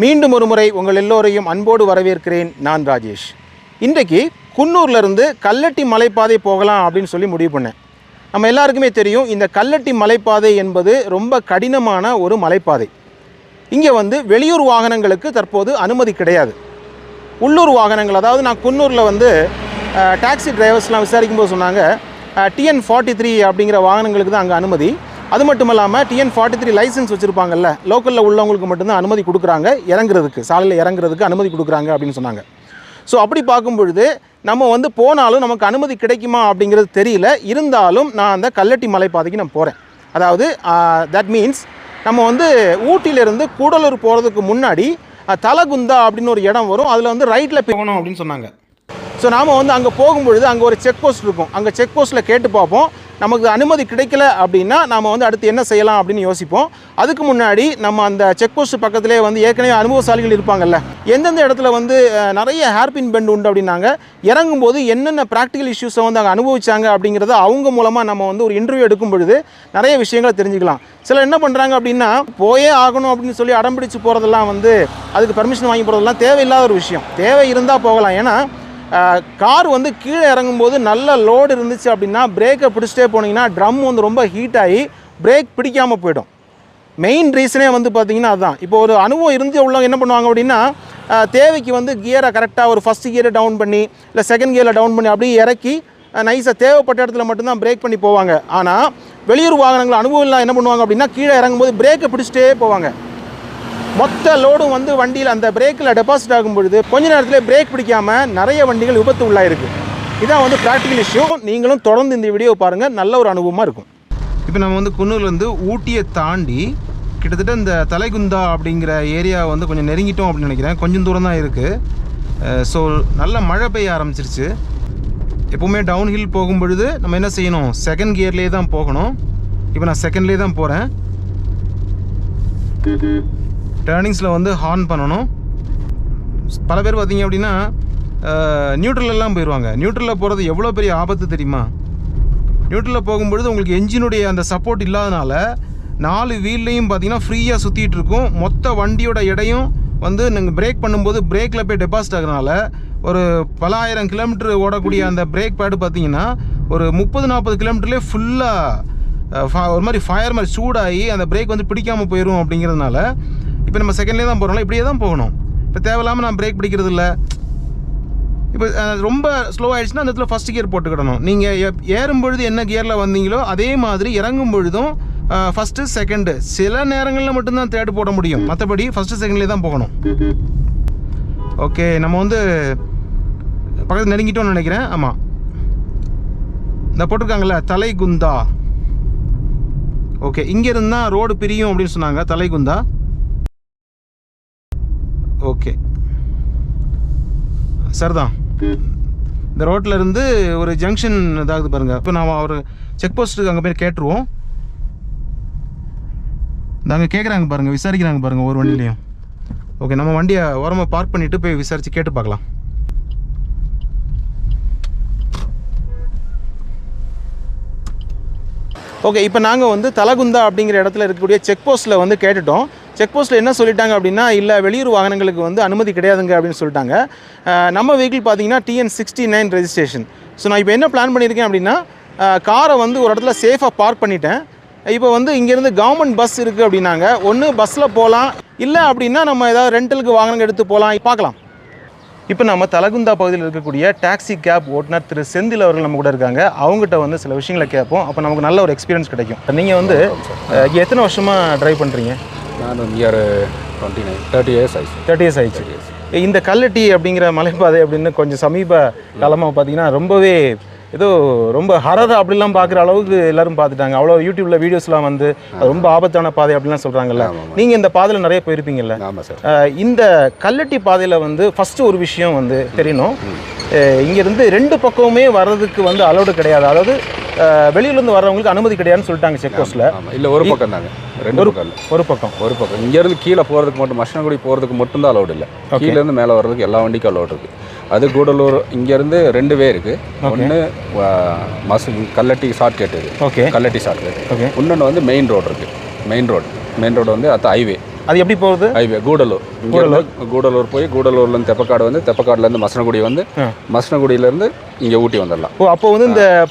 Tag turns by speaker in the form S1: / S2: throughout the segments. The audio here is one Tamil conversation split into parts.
S1: மீண்டும் ஒரு முறை உங்கள் எல்லோரையும் அன்போடு வரவேற்கிறேன் நான் ராஜேஷ். இன்றைக்கு குன்னூர்லேருந்து கல்லட்டி மலைப்பாதை போகலாம் அப்படின்னு சொல்லி முடிவு பண்ணேன். நம்ம எல்லாருக்குமே தெரியும் இந்த கல்லட்டி மலைப்பாதை என்பது ரொம்ப கடினமான ஒரு மலைப்பாதை. இங்கே வந்து வெளியூர் வாகனங்களுக்கு தற்போது அனுமதி கிடையாது. உள்ளூர் வாகனங்கள் அதாவது நான் குன்னூரில் வந்து டாக்ஸி டிரைவர்ஸ்லாம் விசாரிக்கும் போது சொன்னாங்க டிஎன் ஃபார்ட்டி த்ரீ அப்படிங்கிற வாகனங்களுக்கு தான் அங்கே அனுமதி. அது மட்டும் இல்லாமல் டிஎன் ஃபார்ட்டி த்ரீ லைசன்ஸ் வச்சுருப்பாங்கல்ல லோக்கலில் உள்ளவங்களுக்கு மட்டும்தான் அனுமதி கொடுக்குறாங்க இறங்குறதுக்கு சாலையில் இறங்குறதுக்கு அனுமதி கொடுக்குறாங்க அப்படின்னு சொன்னாங்க. ஸோ அப்படி பார்க்கும் பொழுது நம்ம வந்து போனாலும் நமக்கு அனுமதி கிடைக்குமா அப்படிங்கிறது தெரியல. இருந்தாலும் நான் அந்த கல்லட்டி மலைப்பாதைக்கு நான் போகிறேன் அதாவது தட் மீன்ஸ் நம்ம வந்து ஊட்டியிலேருந்து கூடலூர் போகிறதுக்கு முன்னாடி தலகுந்தா அப்படின்னு ஒரு இடம் வரும். அதில் வந்து ரைட்டில் போகணும் அப்படின்னு சொன்னாங்க. ஸோ நாம் வந்து அங்கே போகும்பொழுது அங்கே ஒரு செக் போஸ்ட் இருக்கும். அங்கே செக் போஸ்ட்டில் கேட்டு பார்ப்போம். நமக்கு அனுமதி கிடைக்கல அப்படின்னா நாம் வந்து அடுத்து என்ன செய்யலாம் அப்படின்னு யோசிப்போம். அதுக்கு முன்னாடி நம்ம அந்த செக் போஸ்ட் பக்கத்திலே வந்து ஏற்கனவே அனுபவசாலிகள் இருப்பாங்கல்ல எந்தெந்த இடத்துல வந்து நிறைய ஹேர்பின் பெண்ட் உண்டு அப்படின்னாங்க இறங்கும்போது என்னென்ன ப்ராக்டிக்கல் இஷ்யூஸை வந்து அங்கே அனுபவிச்சாங்க அப்படிங்கிறத அவங்க மூலமாக நம்ம வந்து ஒரு இன்டர்வியூ எடுக்கும் பொழுது நிறைய விஷயங்களை தெரிஞ்சுக்கலாம். சில என்ன பண்ணுறாங்க அப்படின்னா போயே ஆகணும் அப்படின்னு சொல்லி அடம்பிடிச்சு போகிறதெல்லாம் வந்து அதுக்கு பர்மிஷன் வாங்கி போகிறதெல்லாம் தேவையில்லாத ஒரு விஷயம். தேவை இருந்தால் போகலாம். ஏன்னா கார் வந்து கீழே இறங்கும்போது நல்ல லோடு இருந்துச்சு அப்படின்னா பிரேக்கை பிடிச்சிட்டே போனீங்கன்னா ட்ரம் வந்து ரொம்ப ஹீட் ஆகி பிரேக் பிடிக்காமல் போயிடும். மெயின் ரீசனே வந்து பார்த்திங்கன்னா அதுதான் இப்போ ஒரு அனுபவம் இருந்து உள்ளவங்க என்ன பண்ணுவாங்க அப்படின்னா தேவைக்கு வந்து கியரை கரெக்டாக ஒரு ஃபஸ்ட் கியரை டவுன் பண்ணி இல்லை செகண்ட் கியரில் டவுன் பண்ணி அப்படியே இறக்கி நைஸாக தேவைப்பட்ட இடத்துல மட்டும்தான் பிரேக் பண்ணி போவாங்க. ஆனால் வெளியூர் வாகனங்கள் அனுபவம் என்ன பண்ணுவாங்க அப்படின்னா கீழே இறங்கும்போது பிரேக்கை பிடிச்சிட்டே போவாங்க. மொத்த லோடும் வந்து வண்டியில் அந்த பிரேக்கில் டெபாசிட் ஆகும் பொழுது கொஞ்ச நேரத்தில் பிரேக் பிடிக்காமல் நிறைய வண்டிகள் விபத்து உள்ளாயிருக்கு. இதான் வந்து ப்ராக்டிக்கல் இஷ்யூ நீங்களும் தொடர்ந்து இந்த வீடியோ பாருங்கள் நல்ல ஒரு அனுபவமாக இருக்கும். இப்போ நம்ம வந்து குன்னூர்லேருந்து ஊட்டியை தாண்டி கிட்டத்தட்ட இந்த தலைகுந்தா அப்படிங்கிற ஏரியா வந்து கொஞ்சம் நெருங்கிட்டோம் அப்படின்னு நினைக்கிறேன். கொஞ்சம் தூரம் தான் இருக்குது ஸோ நல்ல மழை பெய்ய ஆரம்பிச்சிருச்சு. எப்போவுமே டவுன் ஹில் போகும் பொழுது நம்ம என்ன செய்யணும்? செகண்ட் கியர்லேயே தான் போகணும். இப்போ நான் செகண்ட்லேயே தான் போகிறேன் டேர்னிங்ஸில் வந்து ஹார்ன் பண்ணணும். பல பேர் பார்த்திங்க அப்படின்னா நியூட்ரலெல்லாம் போயிடுவாங்க நியூட்ரலில் போகிறது எவ்வளோ பெரிய ஆபத்து தெரியுமா? நியூட்ரலில் போகும்பொழுது உங்களுக்கு என்ஜினுடைய அந்த சப்போர்ட் இல்லாதனால நாலு வீல்லையும் பார்த்தீங்கன்னா ஃப்ரீயாக சுற்றிட்டு இருக்கும். மொத்த வண்டியோட எடையும் வந்து நீங்கள் பிரேக் பண்ணும்போது பிரேக்கில் போய் டெபாசிட் ஆகுறதுனால ஒரு பலாயிரம் கிலோமீட்டர் ஓடக்கூடிய அந்த பிரேக் பேடு பார்த்தீங்கன்னா ஒரு முப்பது நாற்பது கிலோமீட்டர்லேயே ஃபுல்லாக ஒரு மாதிரி ஃபயர் மாதிரி சூடாகி அந்த பிரேக் வந்து பிடிக்காமல் போயிடும் அப்படிங்கிறதுனால இப்போ நம்ம செகண்ட்லேயே தான் போகிறோம்ல இப்படியே தான் போகணும். இப்போ தேவையில்லாமல் நான் பிரேக் பிடிக்கிறது இல்லை இப்போ ரொம்ப ஸ்லோ ஆகிடுச்சுன்னா அந்த இடத்துல ஃபஸ்ட் கியர் போட்டுக்கிடணும். நீங்கள் ஏறும் பொழுது என்ன கியரில் வந்தீங்களோ அதே மாதிரி இறங்கும் பொழுதும் ஃபஸ்ட்டு செகண்டு சில நேரங்களில் மட்டும்தான் தேர்டு போட முடியும். மற்றபடி ஃபஸ்ட்டு செகண்ட்லேயே தான் போகணும். ஓகே நம்ம வந்து பக்கத்தில் நெருங்கிட்டோம்னு நினைக்கிறேன். ஆமாம் இந்த போட்டிருக்காங்கல்ல தலைகுந்தா. ஓகே இங்கே இருந்தால் ரோடு பிரியும் அப்படின்னு சொன்னாங்க தலைகுந்தா. ஓகே. சரிதான். இந்த ரோட்டில் இருந்து ஒரு ஜங்ஷன் இதாகுது பாருங்கள் இப்போ நான் ஒரு செக் போஸ்ட்டுக்கு அங்கே போய் கேட்டுருவோம். நாங்கள் கேட்குறாங்க பாருங்கள் விசாரிக்கிறாங்க பாருங்கள் ஒரு வண்டிலையும் ஓகே நம்ம வண்டியை ஓரமாக பார்க் பண்ணிவிட்டு போய் விசாரித்து கேட்டு பார்க்கலாம். ஓகே இப்போ நாங்கள் வந்து தலகுந்தா அப்படிங்கிற இடத்துல இருக்கக்கூடிய செக் போஸ்ட்டில் வந்து கேட்டுட்டோம். செக் போஸ்ட்டில் என்ன சொல்லிட்டாங்க அப்படின்னா இல்லை வெளியூர் வாகனங்களுக்கு வந்து அனுமதி கிடையாதுங்க அப்படின்னு சொல்லிட்டாங்க. நம்ம வெஹிக்கிள் பார்த்தீங்கன்னா TN sixty nine registration so நான் இப்போ என்ன பிளான் பண்ணியிருக்கேன் அப்படின்னா காரை வந்து ஒரு இடத்துல சேஃபாக பார்க் பண்ணிட்டேன். இப்போ வந்து இங்கேருந்து கவர்மெண்ட் பஸ் இருக்குது அப்படின்னாங்க. ஒன்று பஸ்ஸில் போகலாம் இல்லை அப்படின்னா நம்ம ஏதாவது ரெண்டலுக்கு வாகனங்கள் எடுத்து போகலாம் பார்க்கலாம். இப்போ நம்ம தலகுந்தா பகுதியில் இருக்கக்கூடிய டாக்ஸி கேப் ஓட்டுநர் திரு செந்தில் அவர்கள் நம்ம கூட இருக்காங்க. அவங்ககிட்ட வந்து சில விஷயங்களை கேட்போம். அப்போ நமக்கு நல்ல ஒரு எக்ஸ்பீரியன்ஸ் கிடைக்கும். நீங்கள் வந்து எத்தனை வருஷமாக ட்ரைவ் பண்ணுறீங்க
S2: நான் year twenty nine thirty years ஆயிடுச்சு.
S1: தேர்ட்டி இயர்ஸ் ஆயிடுச்சு. இந்த கல்லட்டி அப்படிங்கிற மலைப்பாதை அப்படின்னு கொஞ்சம் சமீப காலமாக பார்த்தீங்கன்னா ரொம்பவே ஏதோ ரொம்ப ஹரர் அப்படிலாம் பார்க்குற அளவுக்கு எல்லாரும் பார்த்துட்டாங்க. அவ்வளோ யூடியூப்ல வீடியோஸ்லாம் வந்து ரொம்ப ஆபத்தான பாதை அப்படிலாம் சொல்கிறாங்கல்ல நீங்கள் இந்த பாதையில் நிறைய போயிருப்பீங்கல்ல. இந்த கல்லட்டி பாதையில் வந்து ஃபஸ்ட்டு ஒரு விஷயம் வந்து தெரியணும். இங்கிருந்து ரெண்டு பக்கமுமே வர்றதுக்கு வந்து அலௌடு கிடையாது. அதாவது வெளியிலேருந்து வர்றவங்களுக்கு அனுமதி கிடையாதுன்னு சொல்லிட்டாங்க செக் போஸ்ட்டில்
S2: இல்லை ஒரு பக்கம் தாங்க ரெண்டு பக்கம்
S1: ஒரு பக்கம்.
S2: ஒரு பக்கம். இங்கேருந்து கீழே போகிறதுக்கு மட்டும் மஷ்னகுடி போகிறதுக்கு மட்டும் தான் அலௌட் இல்லை. கீழேருந்து மேலே வர்றதுக்கு எல்லா வண்டிக்கும் அலௌட் இருக்குது அது கூடலூர் இங்கேருந்து ரெண்டு வே இருக்குது ஒன்று மசு கல்லட்டி ஷார்ட்கட் இது.
S1: ஓகே
S2: கல்லட்டி ஷார்ட்கட்
S1: ஓகே
S2: இன்னொன்று வந்து மெயின் ரோடு இருக்குது மெயின் ரோடு மெயின் ரோடு வந்து அது ஹைவே
S1: அது எப்படி போகுது?
S2: ஹைவே கூடலூர். இருந்து கூடலூர். போய் கூடலூர்லேருந்து தெப்பக்காடு வந்து தெப்பக்காடுலேருந்து மசனகுடி வந்து. மசனகுடியிலேருந்து இங்கே ஊட்டி வந்துடலாம்.
S1: ஓ அப்போ வந்து இந்த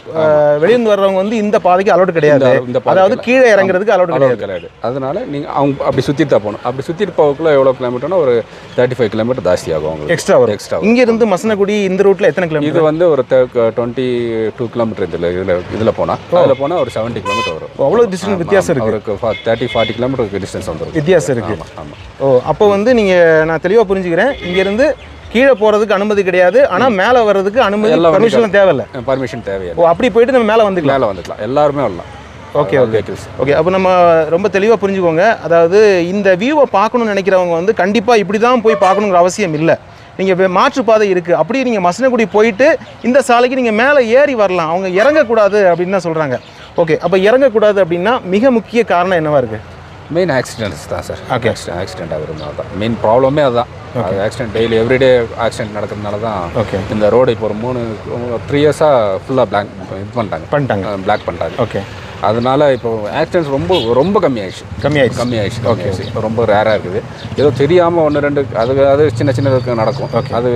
S1: வெளியிருந்து வர்றவங்க வந்து இந்த பாதைக்கு அலோட் கிடையாது.
S2: இந்த-
S1: அதாவது கீழே இறங்குறதுக்கு அலோட் கிடையாது.
S2: கிடையாது. அதனால நீங்கள் அவங்க அப்படி சுற்றிட்டு தான் போகணும். அப்படி சுற்றிட்டு போகக்குள்ள எவ்வளோ கிலோமீட்டர்னா ஒரு தேர்ட்டி ஃபைவ் கிலோமீட்டர் ஜாஸ்தி ஆகும் உங்களுக்கு
S1: எக்ஸ்ட்ரா வரும்.
S2: எக்ஸ்ட்ரா
S1: இங்க இருந்து மசனகுடி இந்த ரூட்ல எத்தனை கிலோமீட்டர்
S2: இது வந்து ஒரு டுவெண்ட்டி டூ கிலோமீட்டர் இதில் இதில் இதில் போனால் அதில் போனால் ஒரு செவன்ட்டி கிலோமீட்டர் வரும்.
S1: அவ்வளவு டிஸ்டன்ஸ் வித்தியாசம் இருக்கு.
S2: தேர்ட்டி ஃபார்ட்டி கிலோமீட்டருக்கு டிஸ்டன்ஸ் வந்துடும்
S1: வித்தியாசம் இருக்கு.
S2: ஆமாம்
S1: ஓ அப்போ வந்து நீங்க நான் தெளிவா புரிஞ்சுக்கிறேன். இங்க இருந்து கீழே போறதுக்கு அனுமதி கிடையாது. ஆனா மேல வர்றதுக்கு அனுமதி பர்மிஷன் தேவையில்ல.
S2: பர்மிஷன் தேவையில்லை.
S1: ஓ அப்படி போயிட்டு நம்ம மேல வந்துக்கலாம்.
S2: மேலே வந்துக்கலாம். எல்லாருமே வரலாம்.
S1: okay.
S2: Vehicles
S1: okay. அப்போ நம்ம ரொம்ப தெளிவாக புரிஞ்சுக்கோங்க. அதாவது இந்த வியூவை பார்க்கணும்னு நினைக்கிறவங்க வந்து கண்டிப்பாக இப்படி தான் போய் பார்க்கணுங்கிற அவசியம் இல்லை. நீங்கள் மாற்றுப்பாதை இருக்குது அப்படியே நீங்கள் மசனகுடி போயிட்டு இந்த சாலைக்கு நீங்கள் மேலே ஏறி வரலாம். அவங்க இறங்கக்கூடாது அப்படின்னு தான் சொல்கிறாங்க ஓகே அப்போ இறங்கக்கூடாது அப்படின்னா மிக முக்கிய காரணம் என்னவா இருக்குது
S2: மெயின் ஆக்சிடென்ட்ஸ் தான் சார்
S1: Okay.
S2: ஆக்சிடென்ட் ஆகுறதுனால தான். மெயின் ப்ராப்ளமே அதுதான் ஆக்சிடென்ட் டெய்லி எவ்ரிடே ஆக்சிடென்ட் நடக்கிறதுனால தான்
S1: ஓகே
S2: இந்த ரோடு இப்போ ஒரு மூணு த்ரீ இயர்ஸாக ஃபுல்லாக பிளாக் இது பண்ணிட்டாங்க.
S1: பண்ணிட்டாங்க.
S2: பிளாக் பண்ணிட்டாங்க.
S1: ஓகே
S2: அதனால இப்போ ஆக்சிடென்ட்ஸ் ரொம்ப ரொம்ப கம்மியாயிடுச்சு.
S1: கம்மியாயிடுச்சு.
S2: கம்மியாயிடுச்சு கம்மியாயிடுச்சு. இப்போ ரொம்ப ரேராக இருக்குது. ஏதோ தெரியாமல் ஒன்று ரெண்டு அது அது சின்ன சின்னதுக்கு நடக்கும். அது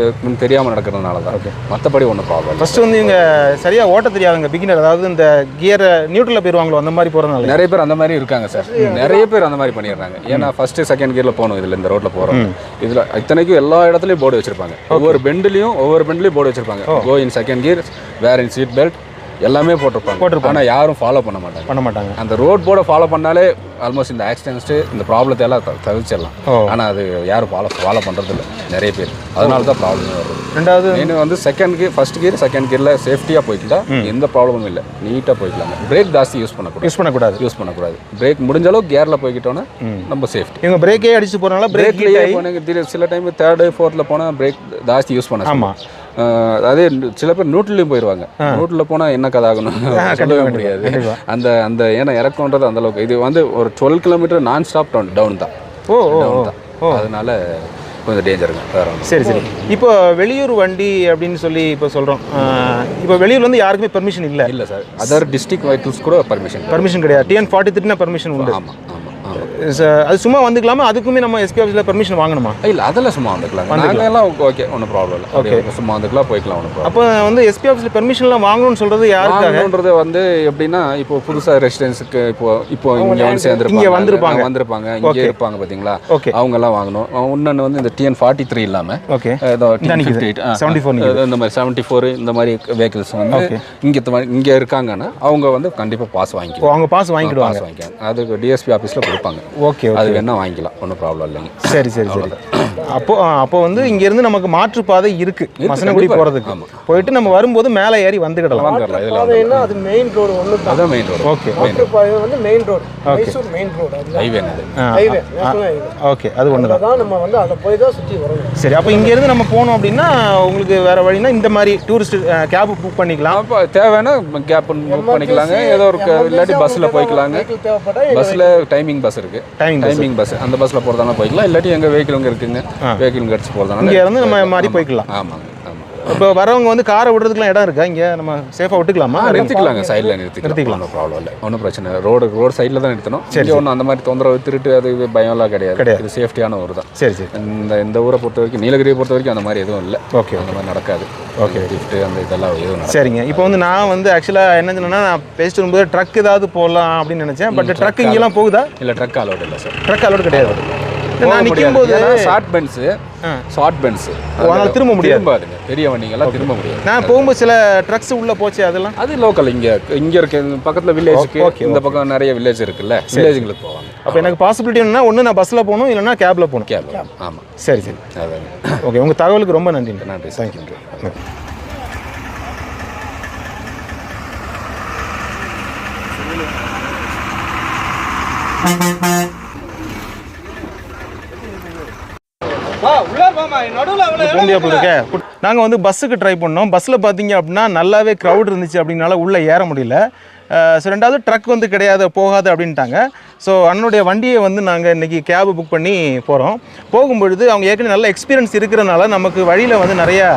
S2: தெரியாமல் நடக்கிறதுனால தான். மற்றபடி ஒன்றும் ப்ராப்ளம்
S1: ஃபர்ஸ்ட் வந்து இவங்க சரியாக ஓட்ட தெரியாதுங்க பிகினர் அதாவது இந்த கியரை நியூட்ரலில் போயிருவாங்களோ அந்த மாதிரி போகிறதுனால
S2: நிறைய பேர் அந்த மாதிரி இருக்காங்க சார் நிறைய பேர் அந்த மாதிரி பண்ணிடுறாங்க. ஏன்னா ஃபர்ஸ்ட் செகண்ட் கியர்ல போகணும் இதுல இந்த ரோட்ல போறோம். இதுல இத்தனைக்கும் எல்லா இடத்துலயும் போர்டு வச்சிருப்பாங்க. ஒவ்வொரு பெண்ட்லயும் ஒவ்வொரு பெண்ட்லயும் போர்டு வச்சிருப்பாங்க. Go in second gear wear in seat belt எல்லாமே போட்டிருப்பாங்க.
S1: போட்டிருப்பாங்க.
S2: ஆனா யாரும் ஃபாலோ பண்ண மாட்டாங்க.
S1: பண்ண மாட்டாங்க.
S2: அந்த ரோட் போர்டை ஃபாலோ பண்ணாலே ஆல்மோஸ்ட் இந்த ஆக்சிடென்ட்ஸ் இந்த ப்ராப்ளத்தை எல்லாம் தவிர்ச்சிடலாம்.
S1: ஓ.
S2: ஆனா அது யாரும் ஃபாலோ ஃபாலோ பண்றது இல்ல நிறைய பேர். அதனால தான் ப்ராப்ளம் வருது.
S1: ரெண்டாவது?
S2: மெயின் வந்து second gear first gear second கியர்ல சேஃப்டியா போய்க்கிட்டா எந்த ப்ராப்ளமும் இல்லை. நீட்டா போய்க்கலாம். பிரேக் ஜாஸ்தி யூஸ் பண்ணக்கூடாது.
S1: யூஸ் பண்ணக்கூடாது.
S2: யூஸ் பண்ணக்கூடாது. பிரேக் முடிஞ்ச அளவுக்கு கியரில் போய்கிட்டோன்னா நம்ம சேஃப்டி
S1: இவங்க பிரேக்கே அடிச்சு போகிறனால பிரேக்
S2: பிரேக்லேயே சில டைம் தேர்டு ஃபோர்த்தில் போனால் பிரேக் ஜாஸ்தி யூஸ் பண்ண
S1: ஆமாம்
S2: அதே சில பேர் நூட்லையும் போயிருவாங்க. நூட்டில் போனால் என்ன கதை ஆகணும்? சொல்லவே முடியாது. அந்த அந்த ஏன்னா இறக்கம்ன்றது அந்த அளவுக்கு. இது வந்து ஒரு twelve kilometre non stop down down தான்.
S1: ஓ ஓ
S2: அதனால கொஞ்சம் டேஞ்சருங்க வேற
S1: சரி சரி. இப்போ வெளியூர் வண்டி அப்படின்னு சொல்லி இப்போ சொல்கிறோம் இப்போ வெளியூர்ல வந்து யாருக்குமே பெர்மிஷன் இல்லை?
S2: இல்லை சார் அதர் டிஸ்ட்ரிக்ட் வெஹிக்கிள்ஸ் கூட பர்மிஷன்
S1: பர்மிஷன் கிடையாது. டிஎன் ஃபார்ட்டி த்ரீனா பெர்மிஷன் உண்டு.
S2: ஆமாம்
S1: அது சும்மா வந்துக்கலாமா? அதுக்குமே நம்ம எஸ்பி ஆஃபீஸில் பெர்மிஷன் வாங்கணுமா?
S2: இல்லை அதெல்லாம் சும்மா வந்துக்கலாம். எல்லாம் ஓகே ஒன்றும் ப்ராப்ளம் இல்லை. ஓகே சும்மா வந்துக்கலாம் போய்க்கலாம் ஒன்றும்
S1: அப்போ வந்து எஸ்பி ஆஃபீஸில் பெர்மிஷன்லாம் வாங்கணும்னு சொல்கிறது யாருக்காக?
S2: வாங்கணுன்றது வந்து எப்படின்னா இப்போ புதுசா ரெசிடென்ஸுக்கு இப்போ இப்போ இங்க வந்து சேர்ந்துருப்பாங்க.
S1: இங்க வந்திருப்பாங்க.
S2: வந்திருப்பாங்க. இங்க இருப்பாங்க பாத்தீங்களா?
S1: Okay.
S2: அவங்க எல்லாம் வாங்கணும் இன்னொன்னு வந்து இந்த டிஎன் ஃபார்ட்டி த்ரீ இல்லாம
S1: ஓகே. 74 நிக்குது.
S2: இந்த மாதிரி செவன்ட்டி ஃபோர் இந்த மாதிரி வெஹிக்கிள்ஸ் வந்து இங்க இங்க இருக்காங்கன்னா அவங்க வந்து கண்டிப்பா பாஸ்
S1: ஓ
S2: வாங்கிக்கலாம்
S1: அவங்க பாஸ் வாங்கிடுவாங்க.
S2: அதுக்கு டிஎஸ்பி ஆஃபீஸ்ல கொடுப்பாங்க.
S1: ஓகே
S2: அது வேணா வாங்கிக்கலாம். ஒன்றும் ப்ராப்ளம் இல்லைங்க.
S1: சரி சரி சரி. அப்போ அப்போ வந்து இங்கேருந்து நமக்கு மாற்றுப்பாதை இருக்கு. மசனகுடி போகிறதுக்கு. போயிட்டு நம்ம வரும்போது மேலே ஏறி வந்துக்கிடலாம்
S2: வந்துடலாம்
S3: அது மெயின் ரோடு ஒன்று தான்.
S2: அதான் மெயின் ரோடு
S1: ஓகே
S3: மாற்றுப்பாதை வந்து main road Mysore main road அது
S2: ஹைவே அது
S3: ஹைவே
S1: ஓகே அது ஒன்று தான்.
S3: நம்ம வந்து அதை போய் தான் சுற்றி வரணும்.
S1: சரி அப்போ இங்கேருந்து நம்ம போனோம் அப்படின்னா உங்களுக்கு வேற வழினா இந்த மாதிரி டூரிஸ்ட் கேப் புக் பண்ணிக்கலாம்.
S2: அப்போ தேவைன்னா கேப் புக் பண்ணிக்கலாங்க. ஏதோ ஒரு க- இல்லாட்டி பஸ்ஸில் போய்க்கலாங்க. பஸ்ஸில் டைமிங் பஸ் இருக்கு.
S1: டைமிங்
S2: டைமிங் பஸ் அந்த பஸ்ஸில் போகிறதால போய்க்கலாம். இல்லாட்டி எங்கள் வெஹிக்கிள் இங்கே இருக்குங்க. வெஹிக்கிள் கட்சி போகிறதால
S1: இங்கே இருந்து நம்ம மாதிரி போய்க்கலாம்.
S2: ஆமாங்க ஆமாம்
S1: இப்போ வரவங்க வந்து காரை விடுறதுக்குலாம் இடம் இருக்கா? இங்கே நம்ம சேஃபாக விட்டுக்கலாமா?
S2: நிறுத்திக்கலாங்க சைடில் நிறுத்திக்கலாம். ஒன்றும் ப்ராப்ளம் இல்லை. ஒன்றும் பிரச்சனை இல்லை. ரோடு ரோடு சைடில் தான் நிறுத்தணும். இங்கே ஒன்றும் அந்த மாதிரி தொந்தரவு திருட்டு அது பயம்லாம் கிடையாது.
S1: கிடையாது.
S2: இது சேஃப்டியான ஊர் தான்.
S1: சரி சரி.
S2: இந்த இந்த ஊரை பொறுத்த வரைக்கும் நீலகிரியை பொறுத்த வரைக்கும் அந்த மாதிரி எதுவும் இல்லை.
S1: ஓகே
S2: அந்த மாதிரி நடக்காது. ஓகே லிஃப்ட்டு அந்த இதெல்லாம் எதுவும்
S1: சரிங்க. இப்போ வந்து நான் வந்து ஆக்சுவலாக என்ன சொன்னேன்னா நான் பேசிட்டு வரும்போது ட்ரக் ஏதாவது போடலாம் அப்படின்னு நினச்சேன். பட் ட்ரக் இங்கெல்லாம் போகுதா?
S2: இல்லை ட்ரக் அலோட் இல்லை சார்
S1: ட்ரக் அலோடு கிடையாது. நான் நிற்கும் போது
S2: ஷார்ட் பென்ஸு ஷார்ட் பென்ஸ்
S1: அதனால திரும்ப முடியாது.
S2: திரும்பாதுங்க. பெரிய வண்டிங்கெல்லாம் திரும்ப முடியாது.
S1: நான் போகும்போது சில ட்ரக்ஸ் உள்ளே போச்சு அதெல்லாம்?
S2: அது லோக்கல் இங்க இங்க இருக்க பக்கத்துல வில்லேஜுக்கு இந்த பக்கம் நிறைய வில்லேஜ் இருக்குல்ல. வில்லேஜுங்களுக்கு போவாங்க.
S1: அப்போ எனக்கு பாசிபிலிட்டி என்னன்னா ஒன்று நான் பஸ்ஸில் போகணும் இல்லைன்னா கேபில் போகணும்.
S2: கேரளா ஆமா.
S1: சரி சரி.
S2: அதான்.
S1: ஓகே உங்கள் தகவலுக்கு ரொம்ப நன்றி.
S2: நன்றி.
S1: தேங்க்யூ பூண்டியாப்புல இருக்க நாங்கள் வந்து பஸ்ஸுக்கு ட்ரை பண்ணோம். பஸ்ஸில் பார்த்தீங்க அப்படின்னா நல்லாவே க்ரௌட் இருந்துச்சு அப்படின்னால உள்ளே ஏற முடியல. ஸோ ரெண்டாவது ட்ரக் வந்து கிடையாது போகாது அப்படின்ட்டாங்க. ஸோ அண்ணனுடைய வண்டியை வந்து நாங்கள் இன்றைக்கி கேபு புக் பண்ணி போகிறோம் போகும்பொழுது அவங்க ஏற்கனவே நல்ல எக்ஸ்பீரியன்ஸ் இருக்கிறனால நமக்கு வழியில் வந்து நிறையா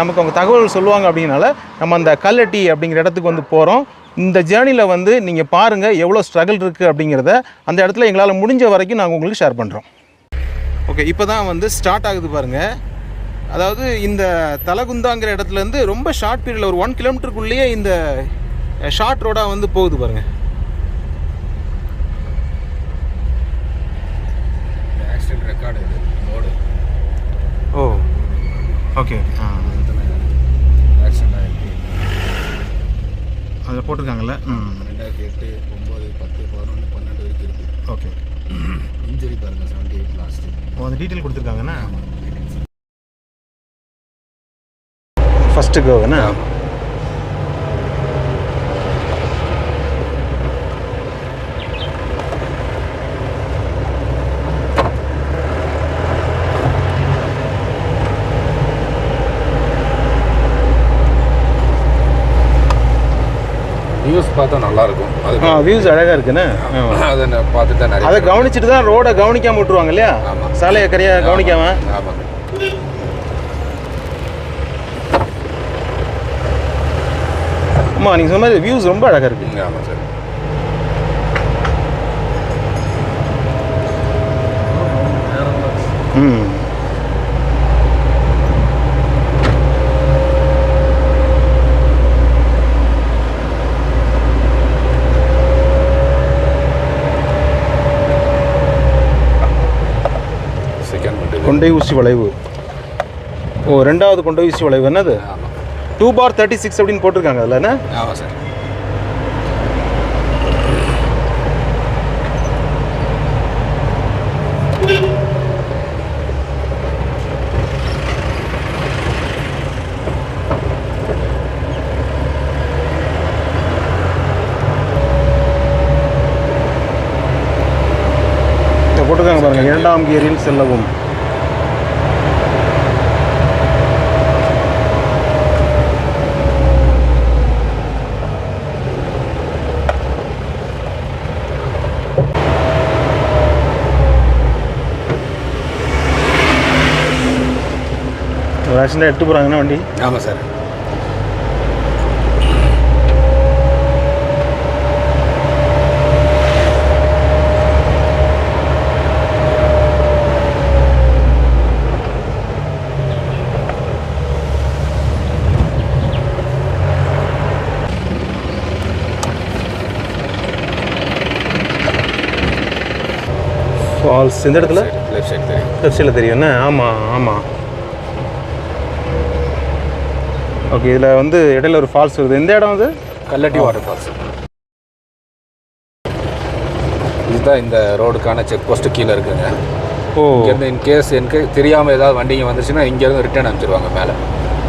S1: நமக்கு அவங்க தகவல் சொல்லுவாங்க அப்படின்னால நம்ம அந்த கல்லட்டி அப்படிங்கிற இடத்துக்கு வந்து போகிறோம் இந்த ஜேர்னியில் வந்து நீங்கள் பாருங்கள் எவ்வளோ ஸ்ட்ரகிள் இருக்குது அப்படிங்கிறத. அந்த இடத்துல எங்களால் முடிஞ்ச வரைக்கும் நாங்கள் உங்களுக்கு ஷேர் பண்ணுறோம் ஓகே இப்போ தான் வந்து ஸ்டார்ட் ஆகுது பாருங்கள் அதாவது இந்த தலகுந்தாங்கிற இடத்துலேருந்து ரொம்ப ஷார்ட் பீரியடில் ஒரு ஒன் கிலோமீட்டருக்குள்ளேயே இந்த ஷார்ட் ரோடாக வந்து போகுது பாருங்க.
S2: ஆக்சிடென்ட் ரெக்கார்டு இது போர்டு
S1: ஓ ஓகே அதில் போட்டிருக்காங்கல்ல?
S2: ரெண்டாயிரத்தி எட்டு ஒம்பது பத்து பதினொன்று பன்னெண்டு வரைக்கும் இருக்குது
S1: ஓகே
S2: இன்ஜுரி பாருங்கள் செவன்டி எயிட் லாஸ்ட்டு
S1: ஓ அந்த டீட்டெயில் கொடுத்துருக்காங்கண்ணா? ஃபஸ்ட்டு கோவண்ணா
S2: நியூஸ் பார்த்தா நல்லா இருக்கும்
S1: ஆ வியூஸ் அழகாக இருக்குண்ணே
S2: அதை நான் பார்த்து தான்
S1: அதை கவனிச்சுட்டு தான் ரோடை கவனிக்காம விட்டுருவாங்க இல்லையா. சாலையை கரையா கவனிக்காம?
S2: ஆமாங்க
S1: அம்மா நீங்கள் சொன்ன மாதிரி வியூஸ் ரொம்ப அழகாக இருக்கு.
S2: ம், ஆமாம் சார்.
S1: ம். கொண்டை ஊசி வளைவு. ஓ ரெண்டாவது கொண்டை ஊசி வளைவு என்னது?
S2: ஆமாம்
S1: டூ பார் தேர்ட்டி சிக்ஸ் அப்படின்னு போட்டிருக்காங்க அதில் என்ன?
S2: ஆமாம் சார்.
S1: போட்டிருக்காங்க பாருங்க. இரண்டாம் கியரில் செல்லவும். ஒரு ஆக்சிடென்ட் எடுத்து போகிறாங்கண்ணா வண்டி.
S2: ஆமாம் சார்.
S1: ஃபால்ஸ் இந்த இடத்துல?
S2: லெஃப்ட் சைடு தெரியும்.
S1: லெஃப்ட் சைடில் தெரியும். என்ன? ஆமாம் ஆமாம் ஓகே இதில் வந்து இடையில ஒரு ஃபால்ஸ் வருது எந்த இடம் அது?
S2: கல்லட்டி வாட்டர் ஃபால்ஸ் இதுதான் இந்த ரோடுக்கான செக் போஸ்ட்டு கீழே இருக்குங்க.
S1: ஓ.
S2: இங்கேருந்து இன்கேஸ் எனக்கு தெரியாமல் ஏதாவது வண்டிங்க வந்துச்சுன்னா இங்கேருந்து ரிட்டர்ன் அனுப்பிச்சிருவாங்க மேலே.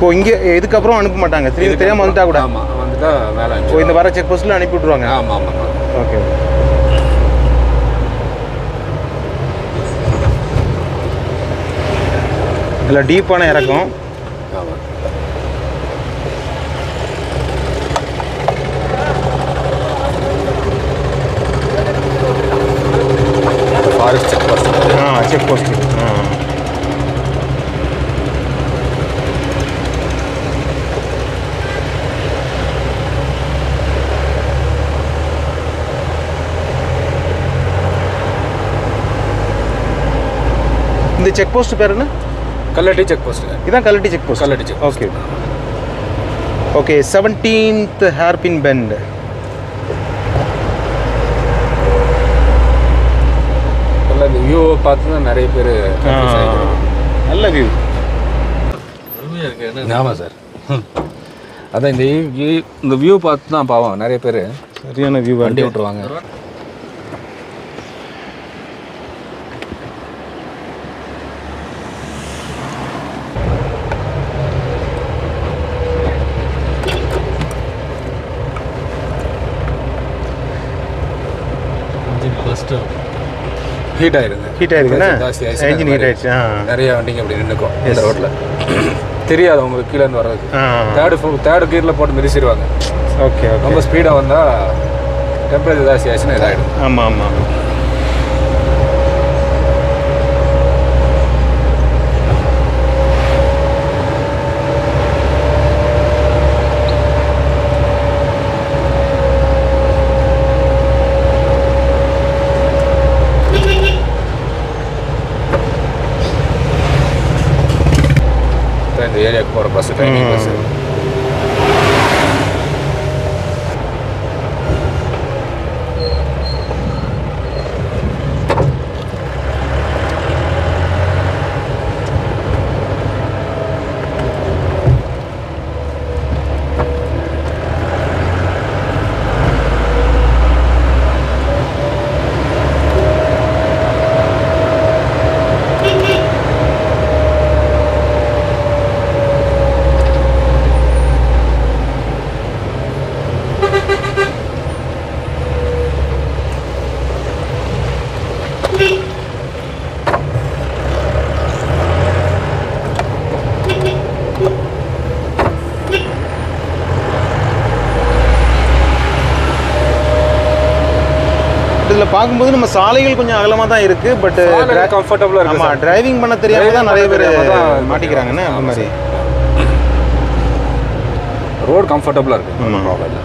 S1: ஓ இங்கே இதுக்கப்புறம் அனுப்ப மாட்டாங்க. திரும்பி தெரியாமல் வந்துட்டா கூட?
S2: ஆமாம் வந்துட்டா மேலே
S1: ஓ இந்த வர செக் போஸ்ட்டில் அனுப்பி விட்ருவாங்க
S2: ஆமாம் ஆமாம்
S1: ஓகே இதில் டீப்பான இறக்கம்
S2: ஆமாம் ஃபாரஸ்ட் செக் போஸ்ட்
S1: ஆ செக் போஸ்ட் ஆ. இந்த செக் போஸ்ட் பேர் என்ன?
S2: கல்லட்டி செக் போஸ்ட்டுங்க
S1: இதான் Kallatti check post
S2: Kallatti check
S1: okay okay seventeenth hairpin bend
S2: இல்லை இந்த வியூவை பார்த்து தான் நிறைய பேர்
S1: நல்ல வியூ
S2: ஆமாம் சார். அதான் இந்த view- இந்த வியூ பார்த்து தான் பாவம் நிறைய பேர்.
S1: சரியான வியூ
S2: வண்டி விட்டுருவாங்க ஹீட் ஆயிருங்க
S1: ஹீட்
S2: ஆயிடுச்சுன்னா
S1: என்ஜின் ஹீட் ஆயிடுச்சு.
S2: நிறைய வண்டிங்க அப்படி நின்றுக்கும் இந்த ரோட்டில் தெரியாது உங்களுக்கு கீழே இருந்து வர்றது. தேர்டு தேர்டு கீரில் போட்டு மிதிச்சிருவாங்க.
S1: ஓகே ஓகே
S2: ரொம்ப ஸ்பீடாக வந்தால் டெம்பரேச்சர் ஜாஸ்தி ஆச்சுன்னா இதாகிடும்
S1: ஆமாம் ஆமாம்
S2: அந்த ஏரியாவுக்கு போகிற பஸ் ட்ரைனிங் பஸ்
S1: இதில் பார்க்கும்போது நம்ம சாலைகள் கொஞ்சம் அகலமாக தான் இருக்குது பட்
S2: கம்ஃபர்டபுளாக இருக்கு
S1: ஆமாம். டிரைவிங் பண்ண தெரியாம தான் நிறைய பேர் மாட்டிக்கிறாங்கன்னு அந்த மாதிரி.
S2: ரோடு கம்ஃபர்டபுளாக இருக்கு.
S1: ஆமா.
S2: ப்ராப்ளம் இல்லை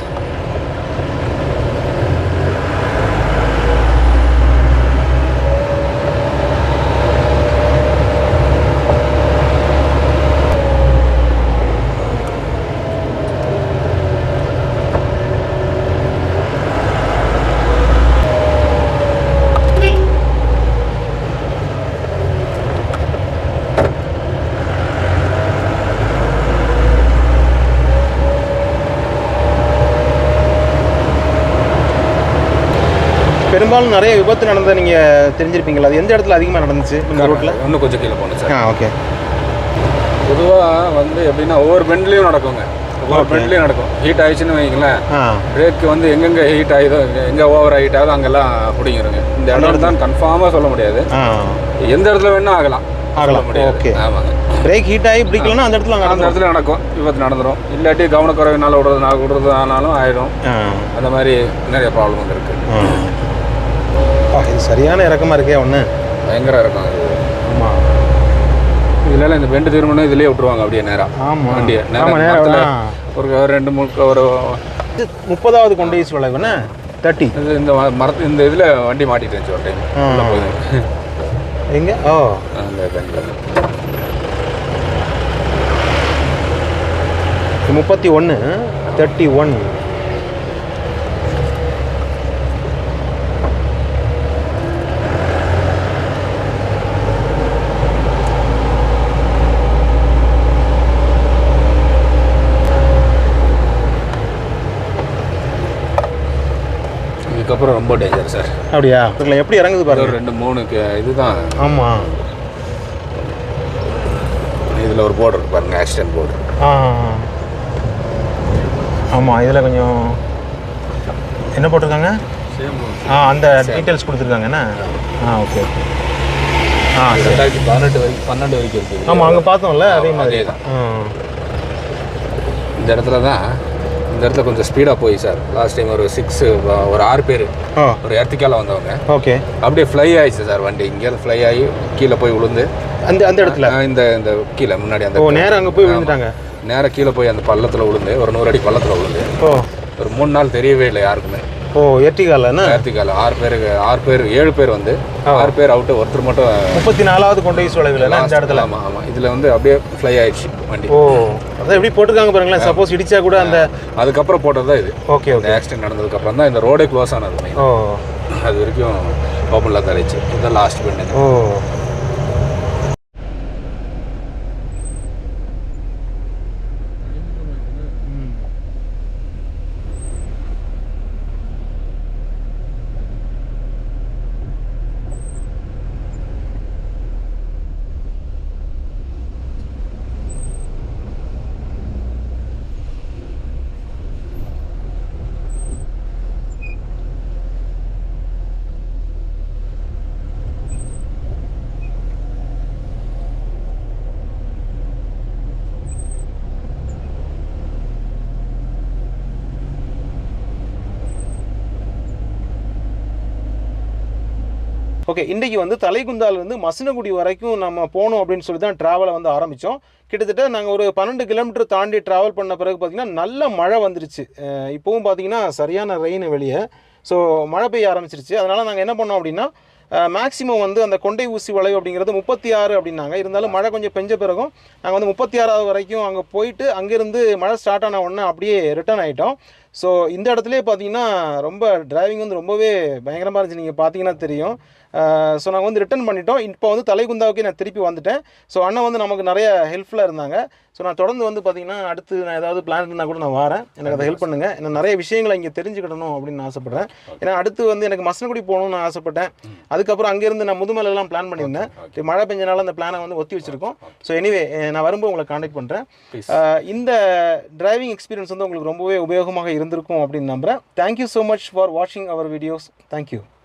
S1: பெரும்பாலும் நிறைய விபத்து நடந்த நீங்கள் தெரிஞ்சிருப்பீங்களா? அது எந்த இடத்துல அதிகமாக நடந்துச்சு? இந்த ரோட்டில்
S2: இன்னும் கொஞ்சம் கீழே போகணும் சார்
S1: ஆ ஓகே.
S2: பொதுவாக வந்து எப்படின்னா ஒவ்வொரு பெண்ட்லேயும் நடக்குங்க. ஒவ்வொரு. பெண்ட்லேயும் நடக்கும். ஹீட் ஆயிடுச்சுன்னு வைங்களேன். பிரேக் வந்து எங்கெங்கே ஹீட் ஆகுதோ எங்கே ஓவர் ஹீட் ஆகுதோ அங்கெல்லாம் பிடிங்கிருங்க. இந்த இடம் தான் கன்ஃபார்மாக சொல்ல முடியாது. எந்த இடத்துல வேணா ஆகலாம்.
S1: ஆகலாம். Okay.
S2: ஆமாங்க.
S1: பிரேக் ஹீட் ஆகி பிடிக்கலன்னா அந்த இடத்துல
S2: அந்த இடத்துல நடக்கும். விபத்து நடந்துரும். இல்லாட்டி கவனக்குறைவினால விடுறதுனா விடுறதுனாலும் ஆயிடும்
S1: ஆ.
S2: அந்த மாதிரி நிறைய ப்ராப்ளம் வந்து இருக்கு.
S1: ஆ. அப்பா, இது சரியான இறக்கமாக இருக்கே ஒன்று
S2: பயங்கரம் இருக்கும் இது
S1: ஆமாம்
S2: இதுல இந்த பெண்டு திரும்பணும் இதுலயே விட்டுருவாங்க அப்படியே நேரா.
S1: ஆமாம்
S2: வண்டியை.
S1: நேரம்
S2: ஒரு ரெண்டு மூணு ஒரு
S1: இது முப்பதாவது கொண்டு யூஸ் வளைவுன்னு தேர்ட்டி
S2: இது இந்த மரத்து இந்த இதில் வண்டி மாட்டிட்டு இருந்துச்சு ஒரு டைம்
S1: எங்கே? ஓ.
S2: அந்த
S1: முப்பத்தி ஒன்று தேர்ட்டி ஒன்
S2: இதுக்கப்புறம் ரொம்ப டேஞ்சர் சார்
S1: அப்படியா? இதில் எப்படி இறங்குது பாருங்க.
S2: ரெண்டு மூணு கே- இதுதான்.
S1: ஆமாம்
S2: இதில் ஒரு போர்டு இருக்கு பாருங்க ஆக்சிடென்ட் போர்டு
S1: ஆ ஆமாம் இதில் கொஞ்சம் என்ன போட்டிருக்காங்க? ஆ அந்த டீட்டெயில்ஸ் கொடுத்துருக்காங்க என்ன? ஆ. ஓகே ஓகே ஆ
S2: ரெண்டாயிரத்தி பதினெட்டு வரைக்கும் பன்னெண்டு வரைக்கும் இருக்குது.
S1: ஆமாம் அங்கே பார்த்தோம்ல அதே மாதிரி.
S2: தான் இந்த இடத்துல தான் இந்த இடத்துல கொஞ்சம் ஸ்பீடாக போய் சார் லாஸ்ட் டைம் ஒரு சிக்ஸ் ஒரு ஆறு பேர் ஒரு எர்த்திக்கால வந்தவங்க.
S1: ஓகே.
S2: அப்படியே ஃப்ளை ஆயிடுச்சு சார் வண்டி. இங்கேருந்து ஃப்ளை ஆகி கீழே போய் விழுந்து
S1: அந்த அந்த இடத்துல?
S2: இந்த இந்த கீழே முன்னாடி அந்த
S1: ஓ நேரா அங்கே போய் விழுந்துட்டாங்க?
S2: நேராக கீழே போய் அந்த பள்ளத்தில் விழுந்து ஒரு நூறு அடி பள்ளத்தில் விழுந்து
S1: ஓ.
S2: ஒரு மூணு நாள் தெரியவே இல்லை யாருக்குமே.
S1: ஓ எர்டிகாலன்னு
S2: கார்த்திகால ஆறு பேருக்கு ஆறு பேர் ஏழு பேர் வந்து ஆறு பேர் அவுட்டு ஒருத்தர் மட்டும்
S1: முப்பத்தி நாலாவது கொண்டு யூஸ் வளைவில் இந்த இடத்துல?
S2: ஆமாம் ஆமாம் இதில் வந்து அப்படியே ஃப்ளை ஆயிடுச்சு வண்டி.
S1: ஓ அதான் எப்படி போட்டிருக்காங்க பாருங்களேன். சப்போஸ் இடிச்சா கூட அந்த
S2: அதுக்கப்புறம் போட்டது தான் இது.
S1: ஓகே
S2: இந்த
S1: ஓகே
S2: ஆக்சிடென்ட் நடந்ததுக்கப்புறம் தான் இந்த ரோடே க்ளோஸ் ஆனது.
S1: ஓ.
S2: அது வரைக்கும் ஓப்பனில் தான் இருந்துச்சு இதுதான் லாஸ்ட் பெண்டு
S1: ஓ. ஓகே இன்றைக்கி வந்து தலைகுந்தால் வந்து மசினகுடி வரைக்கும் நம்ம போகணும் அப்படின்னு சொல்லி தான் ட்ராவலை வந்து ஆரம்பித்தோம் கிட்டத்தட்ட நாங்கள் ஒரு பன்னெண்டு கிலோமீட்டர் தாண்டி ட்ராவல் பண்ண பிறகு பார்த்திங்கன்னா நல்ல மழை வந்துருச்சு. இப்போவும் பார்த்தீங்கன்னா சரியான ரெயின் வெளியே. ஸோ மழை பெய்ய ஆரம்பிச்சிருச்சு. அதனால் நாங்கள் என்ன பண்ணோம் அப்படின்னா மேக்ஸிமம் வந்து அந்த கொண்டை ஊசி வளைவு அப்படிங்கிறது முப்பத்தி ஆறு அப்படின்னாங்க. இருந்தாலும் மழை கொஞ்சம் பெஞ்ச பிறகும் நாங்கள் வந்து முப்பத்தி ஆறாவது வரைக்கும் அங்கே போயிட்டு அங்கேருந்து மழை ஸ்டார்ட் ஆன உடனே அப்படியே ரிட்டர்ன் ஆகிட்டோம் ஸோ இந்த இடத்துலேயே பார்த்தீங்கன்னா ரொம்ப டிரைவிங் வந்து ரொம்பவே பயங்கரமாக இருந்துச்சு. நீங்கள் பார்த்தீங்கன்னா தெரியும். ஸோ நாங்கள் வந்து ரிட்டர்ன் பண்ணிட்டோம். இப்போ வந்து தலைகுந்தாவுக்கே நான் திருப்பி வந்துட்டேன். ஸோ அண்ணன் வந்து நமக்கு நிறைய ஹெல்ப்ஃபுல்லாக இருந்தாங்க. ஸோ நான் தொடர்ந்து வந்து பார்த்தீங்கன்னா அடுத்து நான் ஏதாவது பிளான் இருந்தால் கூட நான் வரேன். எனக்கு அதை ஹெல்ப் பண்ணுங்கள் நான் நிறைய விஷயங்களை இங்கே தெரிஞ்சுக்கிடணும் அப்படின்னு நான் ஆசைப்பட்றேன். ஏன்னா அடுத்து வந்து எனக்கு மசனகுடி போகணும்னு நான் ஆசைப்பட்டேன். அதுக்கப்புறம் அங்கேருந்து நான் முதுமலைலாம் பிளான் பண்ணியிருந்தேன். மழை பெஞ்சனால அந்த பிளானை வந்து ஒத்தி வச்சிருக்கோம். ஸோ எனிவே நான் வரும்போது உங்களை காண்டாக்ட் பண்ணுறேன் இந்த டிரைவிங் எக்ஸ்பீரியன்ஸ் வந்து உங்களுக்கு ரொம்பவே உபயோகமாக இருந்திருக்கும் அப்படின்னு நம்புகிறேன் தேங்க்யூ ஸோ மச் ஃபார் வாட்சிங் அவர் வீடியோஸ் தேங்க்யூ